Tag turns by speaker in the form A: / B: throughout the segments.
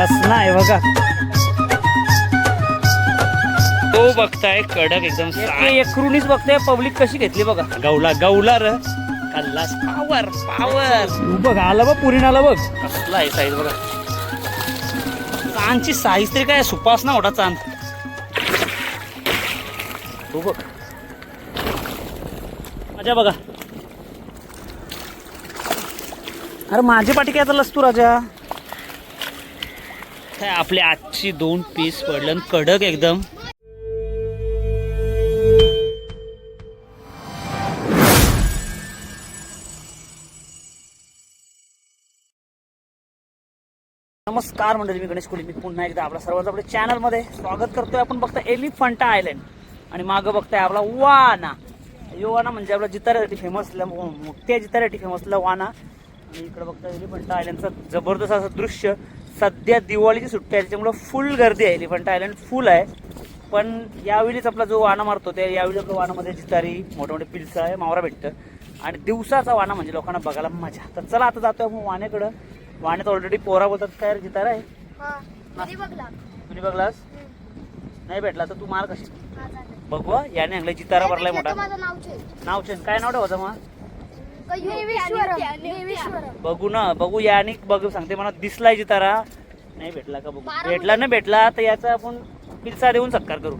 A: कसला आहे बघा. तो बघताय कडक एकदम एकरूनच बघताय. पब्लिक कशी घेतली बघा. गवला गवला र. कल्लास पावर पावर बघ आला बघ आला बघ. कसला आहे साईज बघा. चांदची साईज तरी काय सुपास ना मोठा चांद. हो बघ. मजा बघा. अरे माझी पाठी काय चाललास तू राजा? काय आपली आजची दोन पीस पडलं कडक एकदम. नमस्कार मंडळी मी गणेश कोली. मी पुन्हा एकदा आपल्या सर्वांचं आपल्या चॅनलमध्ये स्वागत करतोय. आपण बघता एलिफंटा आयलंड आणि मागं बघताय आपला वाना. युवाना म्हणजे आपला जितारेटी फेमस मोठ्या जितारेटी फेमसला वाना. आणि इकडे बघता एलिफंटा आयलंडचं जबरदस्त असं दृश्य. सध्या दिवाळीची सुट्टी आहे त्याच्यामुळं फुल गर्दी आहे. एलिफंटा आयलंड फुल आहे. पण यावेळीच आपला जो वाना मारतो त्या यावेळी आपल्या वानामध्ये जितारी मोठे मोठे पिलसं आहे मावरा भेटतं. आणि दिवसाचा वाना म्हणजे लोकांना बघायला मजा. तर चला आता जातोय आपण वाण्याकडं वाण्यात ऑलरेडी पोरा बोलतात काय जितारा आहे?
B: हा.
A: तुम्ही बघलास? नाही भेटला तर तू मार कशी? बघू हा. याने आणलं जितारा भरलाय मोठा.
B: नाव
A: चेन काय नाव ठेवायचं मग? बघू ना बघू याने बघू सांगते मला दिसलाय जितारा. नाही भेटला का बघू? भेटला नाही भेटला तर याचा आपण पिलसा देऊन सत्कार करू.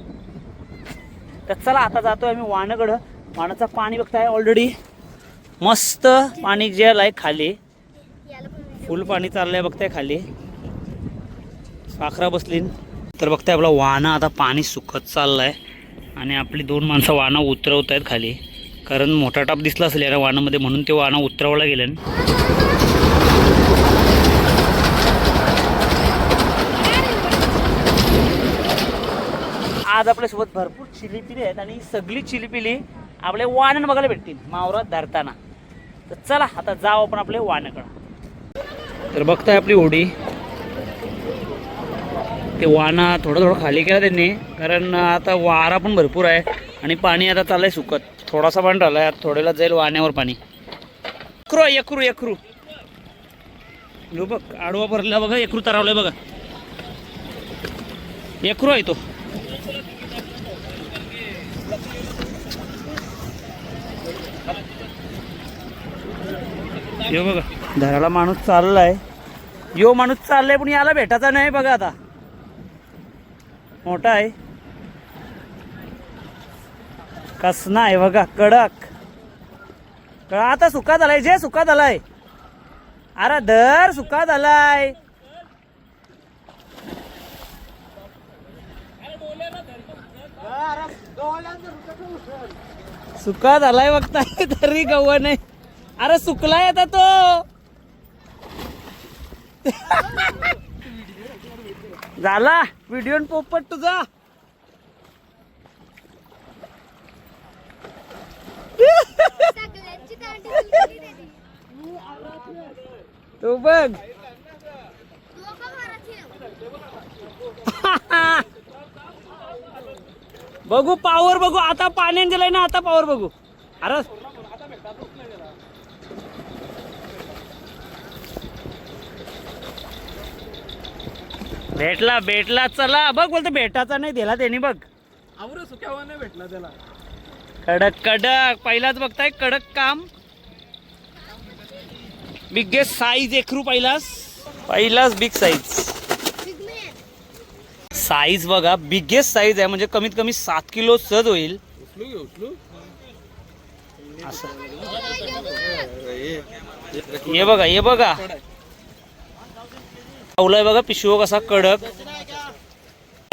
A: तर चला आता जातोय आम्ही वाणाकडं वाणाचं पाणी बघताय ऑलरेडी मस्त पाणी जे आहे खाली. फुल पाणी चाललंय बघताय खाली. पाखरा बसलीन. तर बघताय आपला वाहनं आता पाणी सुकत चाललंय. आणि आपली दोन माणसं वाहनं उतरवत आहेत खाली. कारण मोठा टाप दिसला असेल या वाहनामध्ये म्हणून ते वाहनं उतरवलं गेलं आज आपल्यासोबत भरपूर चिलीपिली आहेत आणि सगळी चिलीपिली आपल्या वाहनं बघायला भेटतील मावरात धरताना. तर चला आता जाऊ आपण आपले वाहनाकडं तर बघताय आपली होडी. ते वाणा थोडं थोडं खाली केला त्यांनी कारण आता वारा पण भरपूर आहे आणि पाणी आता चाललंय सुकत. थोडासा पण राहिला आहे थोड्याला जाईल वाण्यावर पाणी. यक्रू आहे, यक्रू यक्रू लो बघ आडवा भरला बघा यक्रू तरावलाय बघा. यक्रू आहे तो. यो बघा धराला माणूस चाललाय. यो माणूस चाललाय पण याला भेटायचा नाही बघा आता. मोठा आहे. कसना आहे बघा कडक. आता सुका झालाय जे सुका झालाय. अरे दर सुका झालाय. सुकात आलाय बघताय तरी गव्हा नाही. अरे सुकलाय आता तो. झाला व्हिडिओ पोपट तुझा. तू बघ. बघू पावर बघू. आता पाण्यात गेलाय ना आता पावर बघू. अरे भेटला भेटला चला. बघ बोलतो भेटाचा नाही दिला त्यांनी बघ.
C: आवरं सुक्यावा नाही भेटला त्याला.
A: कडक कडक. पहिलाच बघताय कडक काम. बिगेस्ट साईज एकरू पहिलाच. पहिलाच बिग साईज साईज बघा बिगेस्ट साईज आहे म्हणजे कमीत कमी सात किलो सहज होईल. असं. हे बघा हे बघा. पावलाय बघा पिशवो कसा कडक.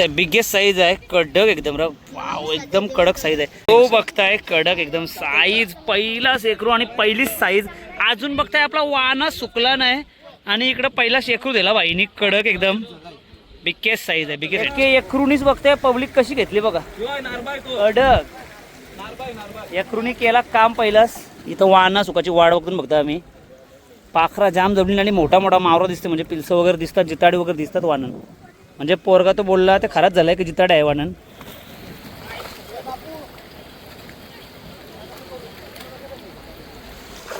A: बिगेस्ट साईज आहे कडक एकदम वाव एकदम कडक साईज आहे. तो बघताय कडक एकदम साईज पहिला शेकरू आणि पहिलीच साईज अजून बघताय आपला वाना सुकला नाही. आणि इकडं पहिला शेकरू दिला बाईनी कडक एकदम. बिगेस्ट साईज आहे बिगेस्ट. एकरूनीच बघताय पब्लिक कशी घेतली बघा.
C: अडक. नारबाय
A: केला काम पहिलाच. इथं वाहना सुखाची वाढ बघून बघता आम्ही. पाखरा जाम जमली आणि मोठा मोठा मावरा दिसते म्हणजे पिलसं वगैरे दिसतात जिताडी वगैरे दिसतात वानन म्हणजे पोरगा तो बोलला ते खराच झालाय की जिताड आहे वानन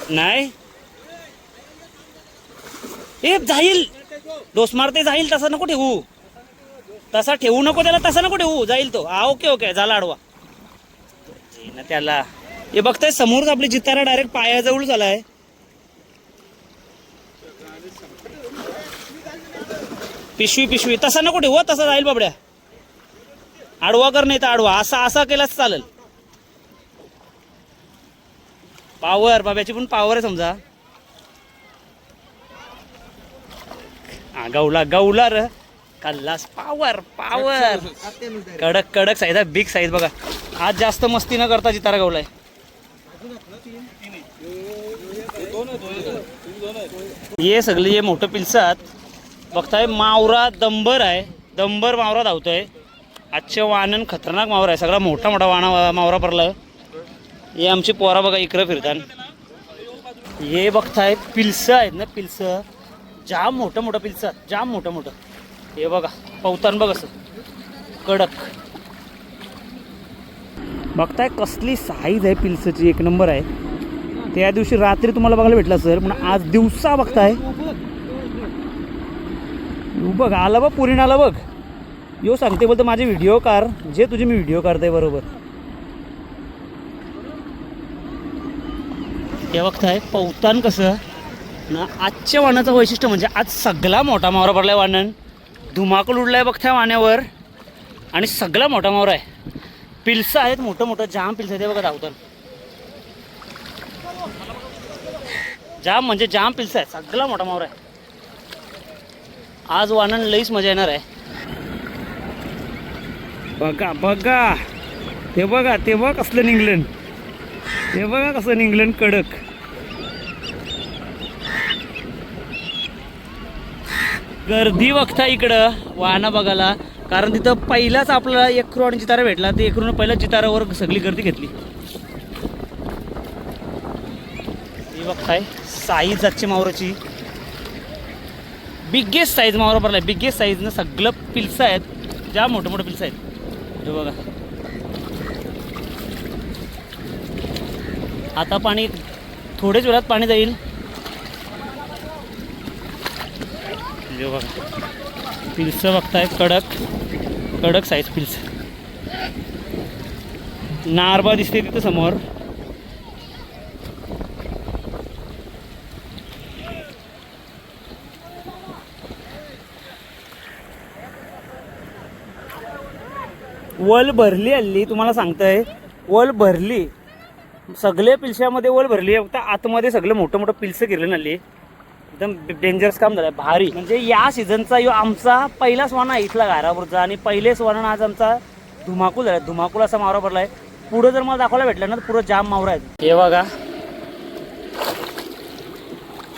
A: नाही. ए जाईल. डोस मारते जाईल तसा नको ठेवू. तसा ठेवू नको त्याला तसा नको ठेवू. जाईल तो. हा ओके ओके. झाला आडवा. ना त्याला. हे बघताय समोरच आपली जितारा डायरेक्ट पायाजवळ झालाय. पिशवी पिशवी. तसा नको ठेवू हो. तसा जाईल बाबड्या. आडवा कर नाही तर आडवा. असा असा केलाच चालेल. पावर बाब्याची पण पावर आहे समजा. हा गवला गवला र. कल्लास. पावर पावर कडक कडक साईज आहे बिग साईज बघा. आज जास्त मस्ती न करता जितारा गवलाय. हे सगळे हे मोठं पिलसात. बघताय मावरा दंबर आहे. दंबर मावरा धावतोय. आजचे वानन खतरनाक मावरा आहे. सगळा मोठा मोठा वाणा मावरा पडलाय. हे आमची पोरा बघा इकडं फिरतात हे बघताय पिलसं आहेत ना पिलसं. जाम मोठं मोठं पिलसं. जाम मोठं मोठं. हे बघा पवतान बघ असं कडक. बघताय कसली साईज आहे पिलसची एक नंबर आहे. त्या दिवशी रात्री तुम्हाला बघायला भेटला सर पण आज दिवसा बघताय. बघ आला बघ पुरीन आला बघ. यो सांगते बोलतो माझे व्हिडिओ कार जे तुझे मी व्हिडिओ काढते बरोबर. हे बघताय पवतान कसं? ना आजच्या वाणाचं वैशिष्ट्य म्हणजे आज सगळा मोठा मावरा पडलाय वाणन. धुमाकूळ उडलाय बघताय वाण्यावर. आणि सगळा मोठा मोर आहे. पिलसं आहेत मोठं मोठं जाम पिलसं आहे ते बघा धावतात जाम म्हणजे जाम पिलसं आहे सगळा मोठा मोर आहे. आज वाणन लईच मजा येणार आहे. बघा बघा. ते बघा ते बघ कसलं निघलं. ते बघा कसं निघलं कडक. गर्दी बघता इकडं वाहना बघायला. कारण तिथं पहिलाच आपल्याला एकरू आणि चितारा भेटला. ते एकरून पहिला चितारावर सगळी गर्दी घेतली. ही बघताय साईज आजचे मावराची. बिग्गेस्ट साईज मावरा भरला बिग्गेस्ट साईजनं सगळं पिल्स आहेत. ज्या मोठं मोठं पिल्स आहेत. हे बघा. आता पाणी थोडेच वेळात पाणी जाईल. हे बघा. पिल्स बघताय कडक कडक साईज पिल्स नारबा दिसते तिथं समोर. वल भरली हल्ली तुम्हाला सांगतंय. वल भरली. सगळे पिलशामध्ये वल भरली आहे फक्त आतमध्ये सगळं मोठं मोठं पिलसं गिरलं हल्ली. एकदम डेंजरस काम झालं भारी. म्हणजे या सीझनचा यो आमचा पहिलाच वाणा आहे इथला घारापूरचा आणि पहिलेच वाणा आज आमचा धुमाकूल झाला धुमाकूल असा मावरा भरलाय पुढं जर मला दाखवायला भेटलं ना तर पुरं जाम मावरा आहे हे बघा.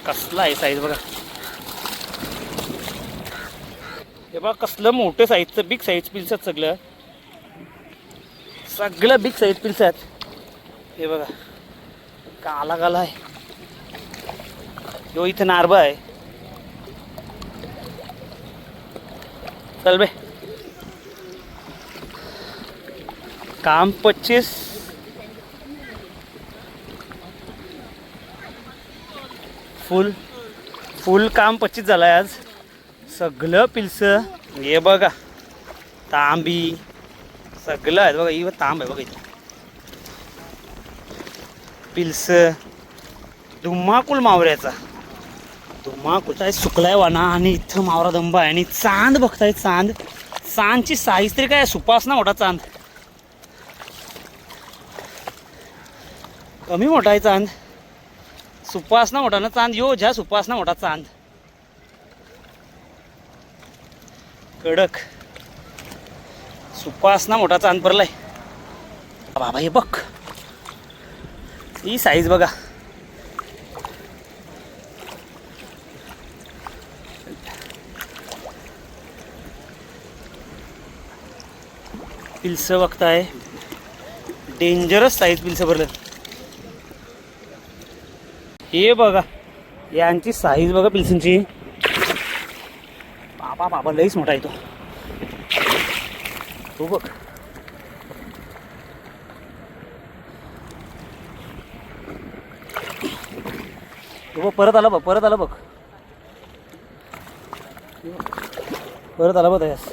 A: कसला आहे साईज बघा. हे बघा कसलं मोठं साईजचं बिग साईज पिल्स आहेत सगळं. सगळं बिग साईज पिल्स आहेत. हे बघा. काला काला आहे. तो इथं नारबा आहे. चल बे. काम पच्चीस. फुल फुल काम पच्चीस झालं आहे आज. सगळं पिलसं. हे बघा. तांबी. सगळं आहे बघा. ही तांब आहे बघा इथं. पिल्स. धुमाकूळ मावऱ्याचा. धुमाकूळ आहे सुकलाय वाना आणि इथं मावरा दंबा आहे. आणि चांद बघताय चांद. चांदची साईज तरी काय सुपास ना मोठा चांद. कमी मोठा आहे चांद. सुपास ना मोठा ना चांद. यो झ्या सुपास ना मोठा चांद. कडक. सुपास ना मोठा चांद पडलाय. बाबा हे बघ. ही साईज बघा. पिल्स बघताय. डेंजरस साईज पिल्स भरलं. हे बघा यांची साईज बघा पिल्सांची. बाबा बाबा लईच मोठा आहे तो. बघ. तो बघ परत आला बघ परत आला बघ. परत आला बघ यास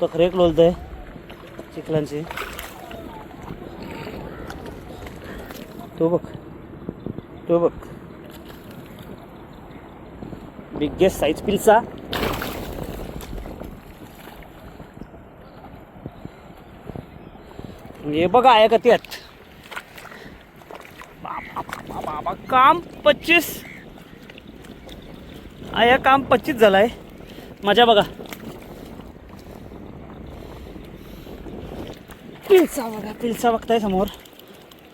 A: तो खरेक लोलत आहे चिखलांची. तो बघ. तो बघ. बिगेस्ट साईज पिलचा हे बघा आहे का त्यात? बाबा काम पच्चीस. आया काम पच्चीस झालाय. मजा बघा. पिल्सा बघा. पिल्सा बघताय समोर.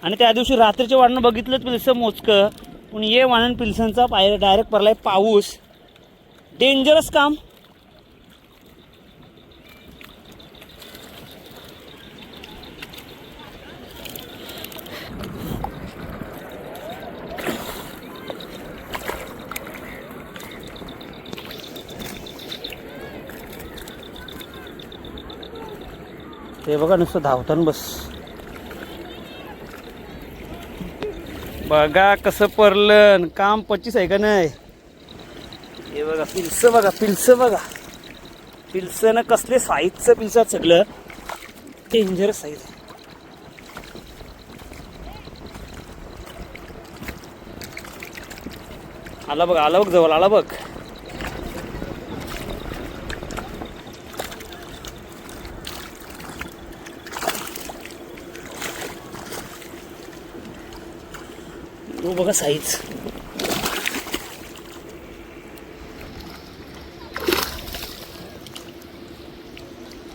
A: आणि त्या दिवशी रात्रीच्या वाढणं बघितलं पिलसं मोजकं. पण ये वाणन पिलसांचा पाय डायरेक्ट पडलाय पाऊस. डेंजरस काम. ते बघा नुसतं धावताना बस. बघा कसं परलं काम पच्चीस आहे का नाही? हे बघा पिल्स बघा पिल्स बघा. पिल्सनं कसले साईजचं पिल्स सगळं. डेंजरस साईज आहे. आला बघ आला बघ जवळ आला बघ. तो बघा साईज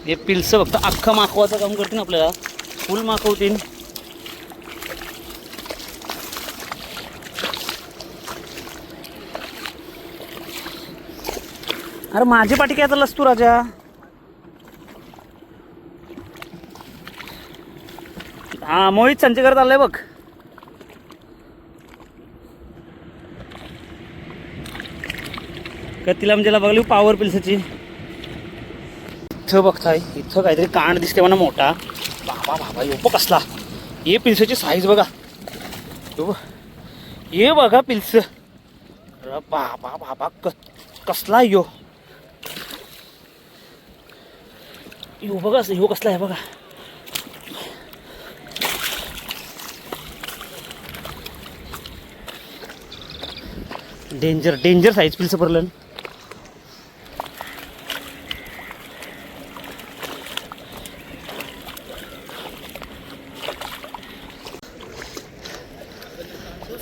A: हे पिल्स फक्त अख्खा माखवाचं काम करतील आपल्याला. फुल माखवतील अरे माझी पाठी काय चाललास तू राजा? हा मोहित संचय करत आलाय बघ. तिला म्हणजे बघली पॉवर पिल्सची इथं बघताय इथं काहीतरी कांड दिसते म्हणा मोठा. बाबा बाबा यो कसला. हे पिल्सची साईज बघा. ये बघा. पिल्स बाबा बाबा क कसला यो. यो बघा यो कसला आहे बघा. डेंजर डेंजर साईज पिल्स पडलं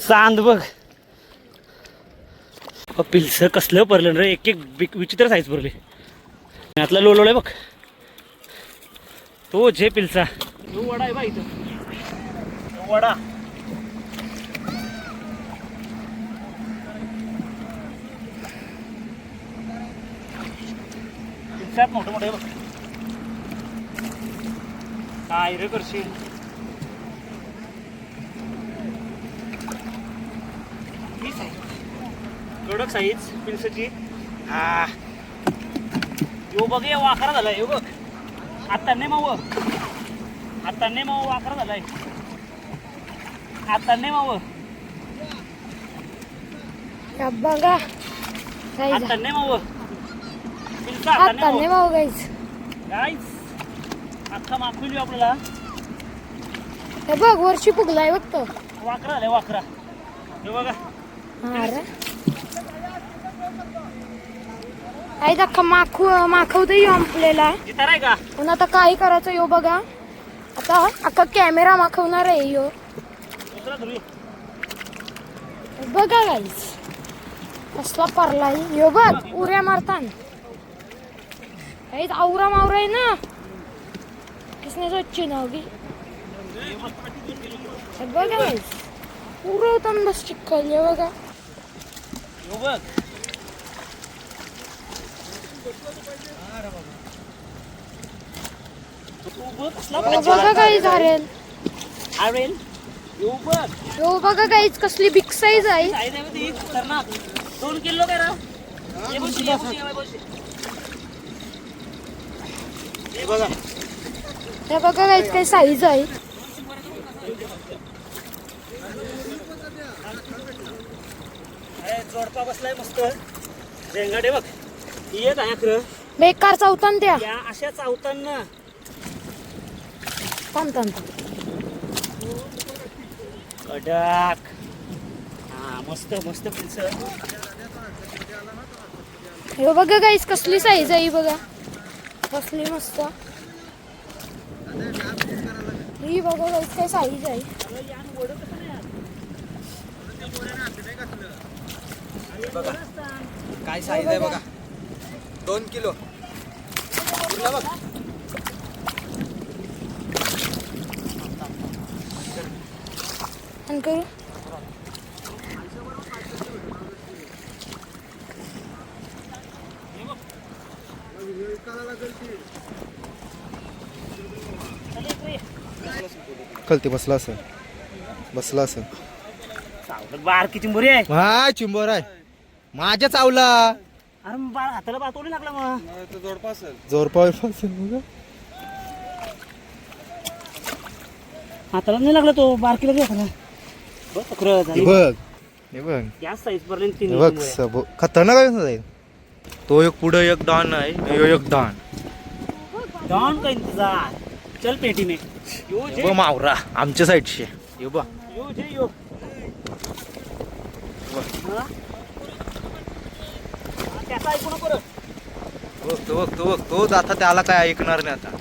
A: चांद बघ. पिल्स कसलं पडलं रे एक एक विचित्र साईज पडली यातला लोलोळे बघ. तो जे पिल्सा. तो वडा आहे बा इथं. तो वडा. मोठे मोठे बघ. काय रे करशील ही साईज कडक साईज पिल्सची हा यो बघ ये वाकरा झालाय यो बघ. आता नाही माव. आता नाही माव वाकरा झालाय. आता नाही माव.
B: बघा.
A: आता नाही माव. आता नाही माव.
B: गाईज
A: अख्खा आपल्याला.
B: हे बघ वरची फुगलाय बघ तो.
A: वाकरा झालाय वाकरा हे बघा
B: हा रे आई अख्खा माखू माखवतो येऊ आपल्याला
A: आहे का?
B: पण आता काय करायचं यो बघा. आता अख्खा कॅमेरा माखवणार आहे यो.
A: दुसरा धुरी.
B: बघा गाईज कसला परलाय यो बघ उऱ्या मारतान. गाईज आवरा मावरा आहे ना. किसने सोची ना होगी हे बघा गाईज पुरवतान बस चिखल बघा.
A: हे बघ. बघ आरेल बघा
B: गाईज कसली बिग साईज आहे
A: खतरनाक. दोन किलो काय रा ये बघ, ये बघ, ये बघ. हे बघा.
B: हे बघा गाईज काय साईज आहे.
A: जोडपा बसलाय मस्त. झेंगाडे बघ. एक आहे खरं
B: बेकार चौथान त्या
A: या अशा चावताना.
B: थांब थांब थांब.
A: कडक. हा मस्त मस्त पिल्स
B: हे बघा गाईस कसली साईज आहे ही बघा. कसली मस्त. ही बघा गाईस काय साईज आहे.
D: काय साईज आहे बघा. दोन किलो. पूर्ण बघ.
B: आणि करू
D: बसला असं बसला असं
A: बारकी चिंबुरी आहे.
D: हा चिंबोर आहे. माझ्या चावला
A: अरे मग बाळ हाताला बातोडी लागला मग.
D: जोरपावर असेल बघा.
A: हाताला नाही लागला तो बारकीला घेतला बघ
D: हे
A: झाली.
D: बघ. हे बघ.
A: या साईज पर्यंत तीन
D: हे बघ. सब खतरनाक आहे ना तो एक पुढं एक डॉन आहे ह्यो एक डॉन.
A: डॉन का इंतजार? चल पेटी में यो जे
D: बघ मावरा आमच्या साईडशी हे बघ.
A: यो जे यो. हा? त्याचा ऐकू नको रे.
D: बघ तो बघ तो बघ तो आता त्याला काय ऐकणार नाही आता.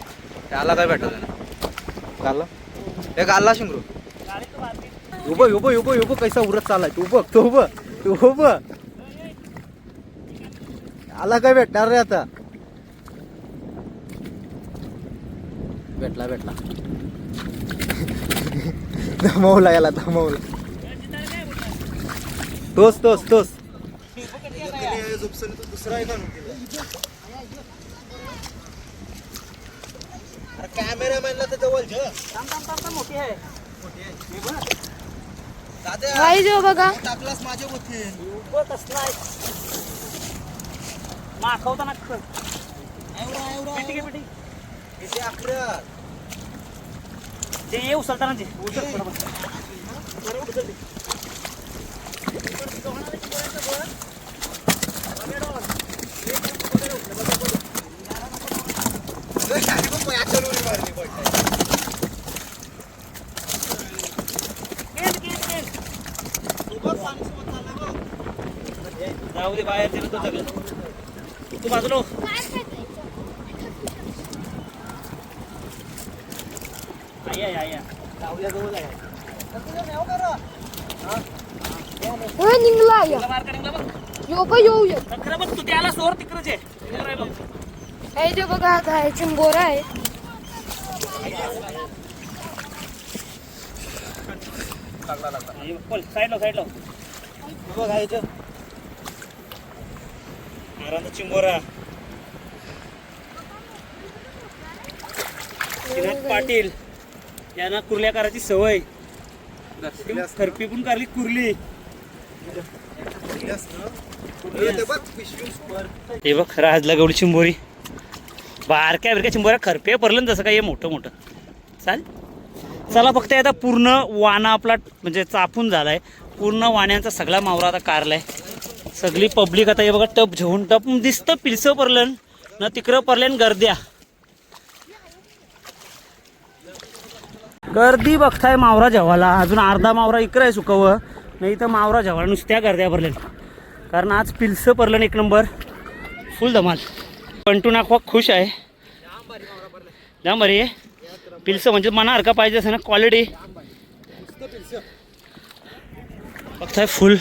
D: त्याला काय भेटत नाही. हे गाला शिंगरू. उभं उभं उभं उभं. कैसा उरत चालाय तू बघ तो उभं तू उभं आला काय भेटणार रे आता. भेटला भेटला. दमवला याला दमवला तोच तोच तोच. दुसरा कॅमेरामॅनला तर जवळ
A: थांब, थांब, थांब, थांब, मोठी आहे
B: गाईज हे बघा
D: टाकलास माझ्या होती
A: उभं कसला आहे माखवताना खरं. पेटी घे, पेटी. जे ये उचलताना जे उचल बरोबर. बरोबर उचल जाऊ दे बाहेर दिलं तो सगळं तू बाजलो जाऊया जवळ
B: निघला या.
A: बघ
B: यो बघ
A: खरं बघ तू त्याला सोर तिकडच आहे तिकडे
B: हे जे बघा आता चिंबोरा आहे
A: हे बघ, आराम चिंबोरा पाटील यांना कुर्ल्या करायची सवय खरपी पण कारली कुर्ली हे बघ राजला गवडी चिंबोरी. बारक्या बिरक्या चिंबोऱ्या खरपे भरलं ना तसं काय हे मोठं मोठं. चाल. चला फक्त आता पूर्ण वाना आपला म्हणजे चापून आहे पूर्ण वाण्यांचा सगळा मावरा आता कारला आहे सगळी पब्लिक आता हे बघा टप घेऊन टप दिसतं पिलसं परलन न तिकडं परल्यान गर्द्या. गर्दी बघताय मावरा जेवाला अजून अर्धा मावरा इकडं आहे सुकवं. नाही तर मावरा जेवाला नुसत्या गर्द्या भरल्यान कारण आज पिलसं परलन एक नंबर. फुल धमाल. पंटू नाखवा खुश आहे. जाम बरी आहे पिलसं म्हणजे मनासारखा पाहिजे असं ना क्वालिटी बघताय फुल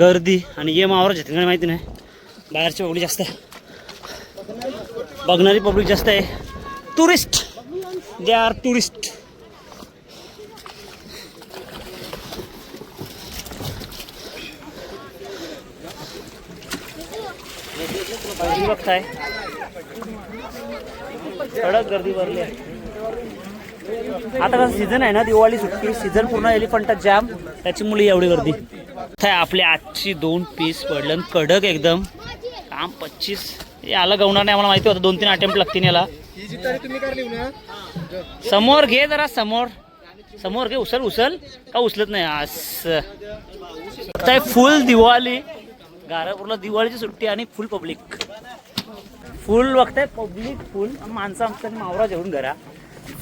A: गर्दी आणि ये मावरा घेतली माहिती नाही. बाहेरची पब्लिक जास्त आहे. बघणारी पब्लिक जास्त आहे. टुरिस्ट दे आर टुरिस्ट बघताय. कडक गर्दी भरली आहे. आता कसं सीझन आहे ना दिवाळी सुट्टी सीझन पूर्ण एलिफंटा जॅम त्याची मुली एवढी गर्दी. काय आपली आजची दोन पीस पडलं कडक एकदम. काम पच्चीस. हे आलं गवणार नाही आम्हाला माहिती होतं दोन तीन अटेम्प्ट लागतील याला. समोर घे जरा समोर. समोर घे उचल उचल का उचलत नाही? असं. फुल दिवाळी. गारापूरला दिवाळीची सुट्टी आणि फुल पब्लिक फुल बघताय पब्लिक फुल. माणसं आमचं मावरा जेवून घरा.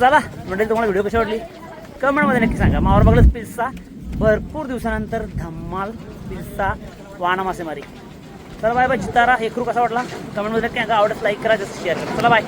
A: चला म्हणजे तुम्हाला व्हिडिओ कशी वाटली? कमेंटमध्ये नक्की सांगा. मावरा बघलंच पिझ्झा भरपूर दिवसानंतर धम्माल पिझ्झा वाणा मासेमारी. चला बाय बाय जितारा एकरू कसा वाटला? कमेंटमध्ये नक्की सांगा. आवडत लाईक करा जसं शेअर करा. चला बाय